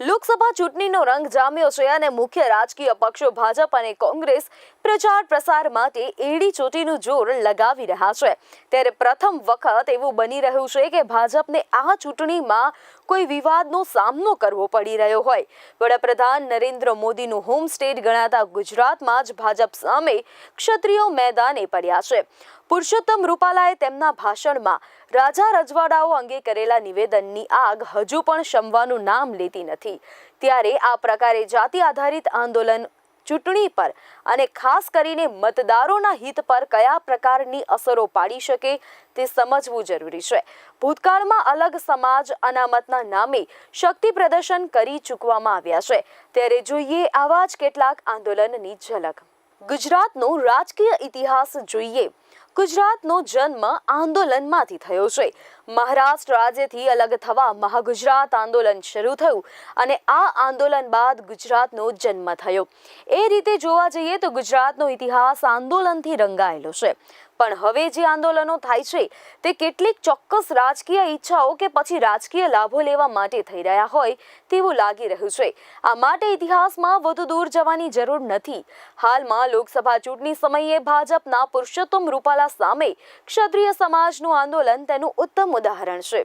લોકસભા ચૂંટણીનો રંગ જામ્યો છે અને મુખ્ય રાજકીય પક્ષો ભાજપ અને કોંગ્રેસ પ્રચાર પ્રસાર માટે એડી ચોટીનું જોર લગાવી રહ્યા છે. ત્યારે પ્રથમ વખત એવું બની રહ્યું છે કે ભાજપને આ ચૂંટણીમાં કોઈ વિવાદનો સામનો કરવો પડી રહ્યો હોય. વડાપ્રધાન નરેન્દ્ર મોદીનું હોમ સ્ટેટ ગણાતા ગુજરાતમાં જ ભાજપ સામે ક્ષત્રિયો મેદાને પડ્યા છે. પુરુષોત્તમ રૂપાલાએ તેમના ભાષણમાં રાજા રજવાડાઓ અંગે કરેલા નિવેદનની આગ હજુ પણ શમવાનું નામ લેતી નથી. ત્યારે આ પ્રકારે જાતિ આધારિત આંદોલન, ચૂંટણી પર અને ખાસ કરીને મતદારોના હિત પર કયા પ્રકારની અસરો પાડી શકે તે સમજવું જરૂરી છે. ભૂતકાળમાં અલગ સમાજ અનામતના નામે શક્તિ પ્રદર્શન કરી ચૂકવામાં આવ્યા છે. ત્યારે જોઈએ આવા જ કેટલાક આંદોલનની ઝલક. ગુજરાતનો રાજકીય ઇતિહાસ જોઈએ. ગુજરાતનો જન્મ આંદોલનમાંથી થયો છે. મહારાષ્ટ્ર રાજ્યથી અલગ થવા મહાગુજરાત આંદોલન શરૂ થયું અને આ આંદોલન બાદ ગુજરાતનો જન્મ થયો. એ રીતે જોવા જઈએ તો ગુજરાતનો ઇતિહાસ આંદોલનથી રંગાયેલો છે. પણ હવે જે આંદોલનો થાય છે તે કેટલીક ચોક્કસ રાજકીય ઈચ્છાઓ કે પછી રાજકીય લાભો લેવા માટે થઈ રહ્યા હોય તેવું લાગી રહ્યું છે. આ માટે ઇતિહાસમાં વધુ દૂર જવાની જરૂર નથી. હાલમાં લોકસભા ચૂંટણી સમયે ભાજપના પુરુષોત્તમ રૂપાલા સામે ક્ષત્રિય સમાજનું આંદોલન તેનું ઉત્તમ ઉદાહરણ છે.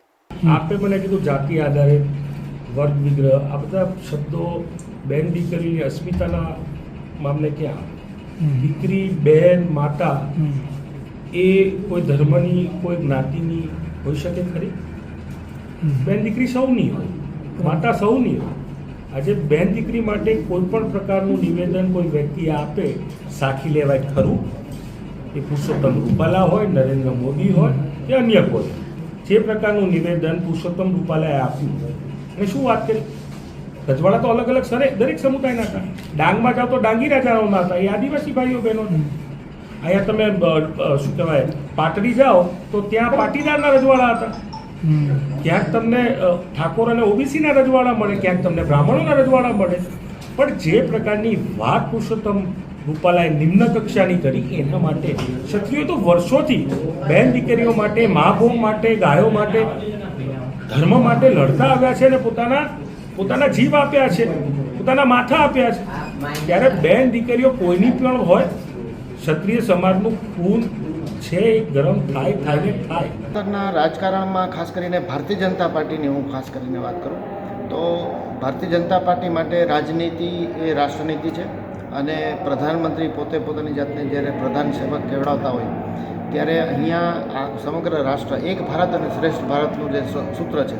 આપે મને કીધું જાતિ આધારિત વર્ગ વિગ્રહ. આ બધા શબ્દો બેન દીકરીની અસ્મિતાના મામલે ક્યાં? દીકરી બેન માતા એ કોઈ ધર્મની કોઈ જ્ઞાતિની હોઈ શકે ખરી? બેન દીકરી સૌની હોય માતા સૌની હોય. આજે બેન દીકરી માટે કોઈ પણ પ્રકારનું નિવેદન કોઈ વ્યક્તિ આપે સાખી લેવાય ખરું? એ પુરુષોત્તમ રૂપાલા હોય નરેન્દ્ર મોદી હોય કે અન્ય કોઈ. જે પ્રકારનું નિવેદન પુરુષોત્તમ રૂપાલાએ આપ્યું હોય. અને શું વાત કરી? રજવાડા તો અલગ અલગ સરે દરેક સમુદાયના હતા. ડાંગમાં જાઓ તો ડાંગી રાજાઓના હતા. એ આદિવાસી ભાઈઓ બહેનો. અહીંયા તમે શું કહેવાય પાટડી જાઓ તો ત્યાં પાટીદારના રજવાડા હતા. ક્યાંક તમને ઠાકોર અને ઓબીસીના રજવાડા મળે ક્યાંક તમને બ્રાહ્મણોના રજવાડા મળે. પણ જે પ્રકારની વાત પુરુષોત્તમ રૂપાલાએ નિમ્ન કક્ષાની કરી એના માટે ક્ષત્રિયો તો વર્ષોથી બેન દીકરીઓ માટે મા બહુ માટે ગાયો માટે ધર્મ માટે લડતા આવ્યા છે અને પોતાના પોતાના જીવ આપ્યા છે પોતાના માથા આપ્યા છે. ત્યારે બેન દીકરીઓ કોઈની પણ હોય ક્ષત્રિય સમાજનું ખૂન છે, એ ગરમ થાય થાય થાય. અત્યારના રાજકારણમાં ખાસ કરીને ભારતીય જનતા પાર્ટીની હું ખાસ કરીને વાત કરું, તો ભારતીય જનતા પાર્ટી માટે રાજનીતિ એ રાષ્ટ્રનીતિ છે અને પ્રધાનમંત્રી પોતે પોતાની જાતને જ્યારે પ્રધાન સેવક કેવડાવતા હોય, ત્યારે અહીંયા આ સમગ્ર રાષ્ટ્ર, એક ભારત અને શ્રેષ્ઠ ભારતનું જે સૂત્ર છે,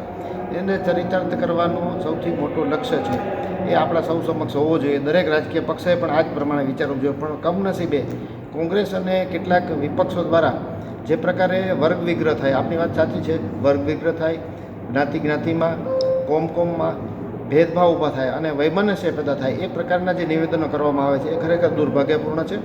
એને ચરિતાર્થ કરવાનું સૌથી મોટું લક્ષ્ય છે. એ આપણા સૌ સમક્ષ હોવો જોઈએ. દરેક રાજકીય પક્ષે પણ આ જ પ્રમાણે વિચારવું જોઈએ. પણ કમનસીબે કોંગ્રેસ અને કેટલાક વિપક્ષો દ્વારા જે પ્રકારે વર્ગ વિગ્રહ થાય, આપની વાત સાચી છે, વર્ગ વિગ્રહ થાય, જ્ઞાતિ જ્ઞાતિમાં કોમ કોમમાં ભેદભાવ ઊભા થાય અને વૈમનસ્ય પેદા થાય, એ પ્રકારના જે નિવેદનો કરવામાં આવે છે, એ ખરેખર દુર્ભાગ્યપૂર્ણ છે.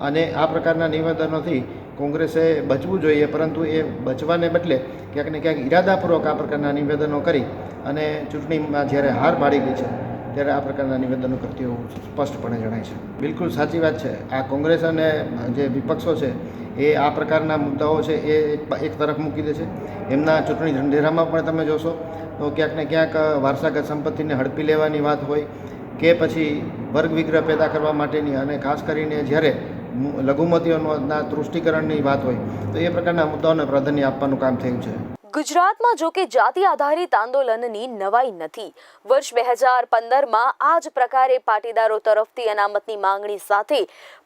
અને આ પ્રકારના નિવેદનોથી કોંગ્રેસે બચવું જોઈએ, પરંતુ એ બચવાને બદલે ક્યાંક ને ક્યાંક ઈરાદાપૂર્વક આ પ્રકારના નિવેદનો કરી અને ચૂંટણીમાં જ્યારે હાર પાડી ગઈ છે. ત્યારે આ પ્રકારના નિવેદનો કરતી હોવું સ્પષ્ટપણે જણાય છે. બિલકુલ સાચી વાત છે. આ કોંગ્રેસ અને જે વિપક્ષો છે, એ આ પ્રકારના મુદ્દાઓ છે, એ એક- તરફ મૂકી દે છે. એમના ચૂંટણી ઢંઢેરામાં પણ તમે જોશો, તો ક્યાંક ને ક્યાંક વારસાગત સંપત્તિને હડપી લેવાની વાત હોય કે પછી વર્ગ વિગ્રહ પેદા કરવા માટેની અને ખાસ કરીને જ્યારે લઘુમતીઓના તૃષ્ટિકરણની વાત હોય, તો એ પ્રકારના મુદ્દાઓને પ્રાધાન્ય આપવાનું કામ થયું છે. ગુજરાતમાં જોકે જાતિ આધારિત આંદોલનની નવાઈ નથી. વર્ષ બે હજાર પંદરમાં આ જ પ્રકારે પાટીદારો તરફથી અનામતની માંગણી સાથે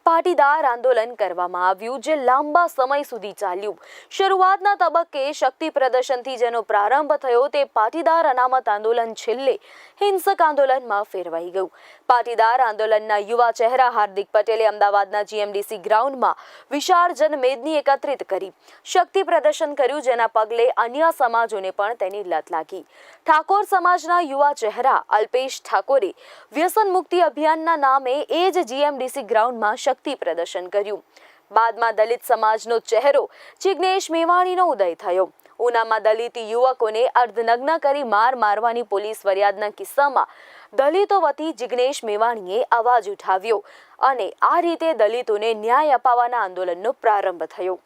પાટીદાર આંદોલન કરવામાં આવ્યું, જે લાંબા સમય સુધી ચાલ્યું. શરૂઆતના તબક્કે શક્તિ પ્રદર્શનથી જેનો પ્રારંભ થયો તે પાટીદાર અનામત આંદોલન છેલ્લે હિંસક આંદોલનમાં ફેરવાઈ ગયું. પાટીદાર આંદોલનના યુવા ચહેરા હાર્દિક પટેલે અમદાવાદના જીએમડીસી ગ્રાઉન્ડમાં વિશાળ જનમેદની એકત્રિત કરી. શક્તિ પ્રદર્શન કર્યું જેના પગલે અન્ય સમાજોને પણ તેની લત લાગી. ઠાકોર સમાજના યુવા ચહેરા અલ્પેશ ઠાકોરે વ્યસન મુક્તિ અભિયાનના નામે એ જ જીએમડીસી ગ્રાઉન્ડમાં શક્તિ પ્રદર્શન કર્યું. બાદમાં દલિત સમાજનો ચહેરો જિજ્ઞેશ મેવાણીનો ઉદય થયો. ઉનામાં દલિત યુવકોને અર્ધનગ્ન કરી માર મારવાની પોલીસ ફરિયાદના કિસ્સામાં દલિતો વતી જિગ્નેશ મેવાણીએ અવાજ ઉઠાવ્યો અને આ રીતે દલિતોને ન્યાય અપાવવાના આંદોલનનો પ્રારંભ થયો.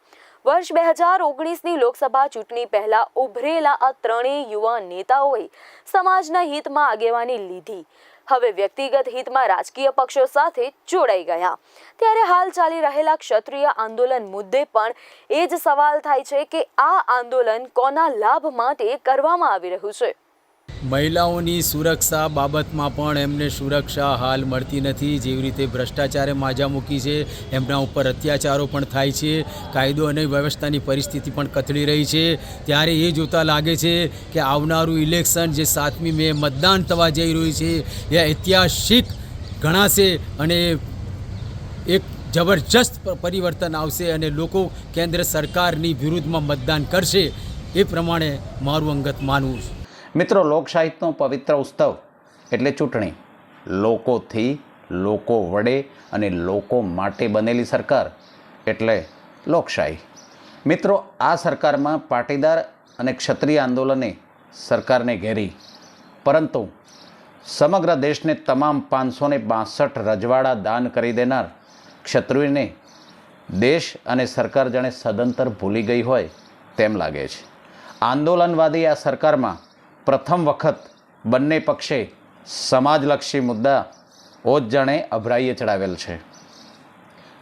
વર્ષ બે હજાર ઓગણીસની લોકસભા ચૂંટણી પહેલા ઉભરેલા આ ત્રણેય યુવા નેતાઓએ સમાજના હિતમાં આગેવાની લીધી. હવે વ્યક્તિગત હિતમાં રાજકીય પક્ષો સાથે જોડાઈ ગયા. ત્યારે હાલ ચાલી રહેલા ક્ષત્રિય આંદોલન મુદ્દે પણ એ જ સવાલ થાય છે કે આ આંદોલન કોના લાભ માટે કરવામાં આવી રહ્યું છે? મહિલાઓની સુરક્ષા બાબતમાં પણ એમને સુરક્ષા હાલ મળતી નથી. જેવી રીતે ભ્રષ્ટાચારે માજા મૂકી છે. એમના ઉપર અત્યાચારો પણ થાય છે. કાયદો અને વ્યવસ્થાની પરિસ્થિતિ પણ કથળી રહી છે. ત્યારે એ જોતાં લાગે છે કે આવનારું ઇલેક્શન જે સાતમી મે મતદાન થવા જઈ રહ્યું છે, એ ઐતિહાસિક ગણાશે અને એક જબરજસ્ત પરિવર્તન આવશે અને લોકો કેન્દ્ર સરકારની વિરુદ્ધમાં મતદાન કરશે. એ પ્રમાણે મારું અંગત માનવું છે. મિત્રો લોકશાહીનો પવિત્ર ઉત્સવ એટલે ચૂંટણી. લોકોથી લોકો વડે અને લોકો માટે બનેલી સરકાર એટલે લોકશાહી. મિત્રો, આ સરકારમાં પાટીદાર અને ક્ષત્રિય આંદોલને સરકારને ઘેરી. પરંતુ સમગ્ર દેશને તમામ પાંચસો ને બાસઠ રજવાડા દાન કરી દેનાર ક્ષત્રિયને દેશ અને સરકાર જાણે સદંતર ભૂલી ગઈ હોય તેમ લાગે છે. આંદોલનવાદી આ સરકારમાં પ્રથમ વખત બંને પક્ષે સમાજલક્ષી મુદ્દા ઓજ જણે અભરાઈએ ચડાવેલ છે.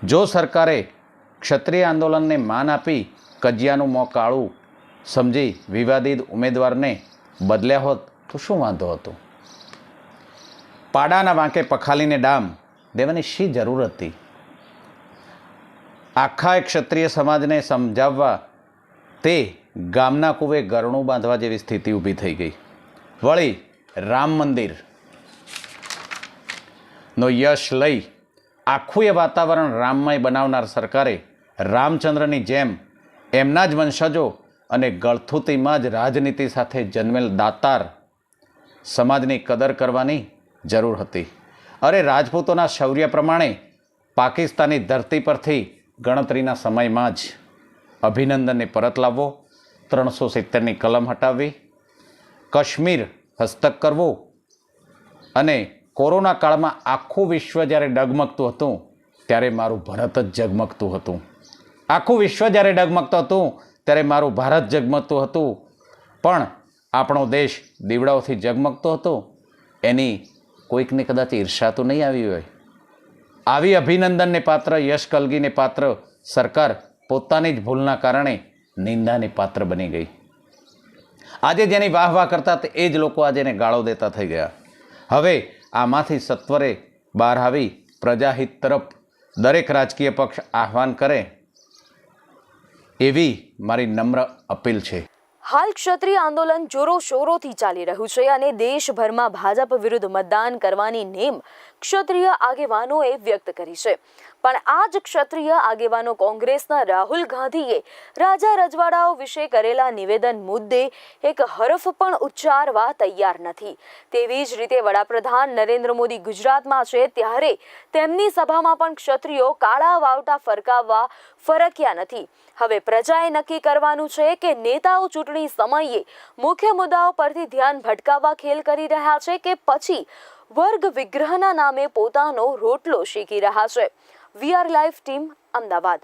જો સરકારે ક્ષત્રિય આંદોલનને માન આપી કજિયાનું મોં કાળું સમજી વિવાદિત ઉમેદવારને બદલ્યા હોત, તો શું વાંધો હતો? પાડાના વાંકે પખાલીને ડામ દેવાની શી જરૂર હતી? આખા ક્ષત્રિય સમાજને સમજાવવા તે ગામના કુવે ગરણું બાંધવા જેવી સ્થિતિ ઊભી થઈ ગઈ. વળી રામ મંદિર નો યશ લઈ આખું એ વાતાવરણ રામમય બનાવનાર સરકારે રામચંદ્રની જેમ એમના જ વંશજો અને ગળથુતીમાં જ રાજનીતિ સાથે જન્મેલ દાતાર સમાજની કદર કરવાની જરૂર હતી. અરે રાજપૂતોના શૌર્ય પ્રમાણે પાકિસ્તાની ધરતી પરથી ગણતરીના સમયમાં જ અભિનંદનને પરત લાવવો ત્રણસો સિત્તેરની કલમ હટાવવી, કાશ્મીર હસ્તક કરવો અને કોરોના કાળમાં આખું વિશ્વ જ્યારે ડગમગતું હતું, ત્યારે મારું ભારત જ ઝગમગતું હતું. આખું વિશ્વ જ્યારે ડગમગતું હતું, ત્યારે મારું ભારત ઝગમગતું હતું. પણ આપણો દેશ દીવડાઓથી ઝગમગતો હતો, એની કોઈકને કદાચ ઈર્ષા તો નહીં આવી હોય. આવી અભિનંદનને પાત્ર, યશ કલગીને પાત્ર સરકાર પોતાની જ ભૂલના કારણે નિંદાને પાત્ર બની ગઈ. આજે જેની વાહ વાહ કરતા તે એ જ લોકો આજે એને ગાળો દેતા થઈ ગયા. હવે આમાંથી સત્વરે બહાર આવી પ્રજાહિત તરફ દરેક રાજકીય પક્ષ આહવાન કરે એવી મારી નમ્ર અપીલ છે. હાલ ક્ષત્રિય આંદોલન જોરો શોરોથી ચાલી રહ્યું છે અને દેશભરમાં ભાજપ વિરુદ્ધ મતદાન કરવાની નેમ ક્ષત્રિય આગેવાનોએ વ્યક્ત કરી છે. પણ આ જ ક્ષત્રિય આગેવાનો કોંગ્રેસના રાહુલ ગાંધીએ રાજા રજવાડાઓ વિશે કરેલા નિવેદન મુદ્દે એક હરફ પણ ઉચ્ચારવા તૈયાર નથી. તેવી જ રીતે વડાપ્રધાન નરેન્દ્ર મોદી ગુજરાતમાં છે ત્યારે તેમની સભામાં પણ ક્ષત્રિયો કાળા વાવટા ફરકાવવા ફરક્યા નથી. હવે પ્રજાએ નક્કી કરવાનું છે કે નેતાઓ ચૂંટણી સમયે મુખ્ય મુદ્દાઓ પરથી ધ્યાન ભટકાવવા ખેલ કરી રહ્યા છે કે પછી વર્ગ વિગ્રહના નામે પોતાનો રોટલો શીખી રહ્યા છે. VR live team Ahmedabad.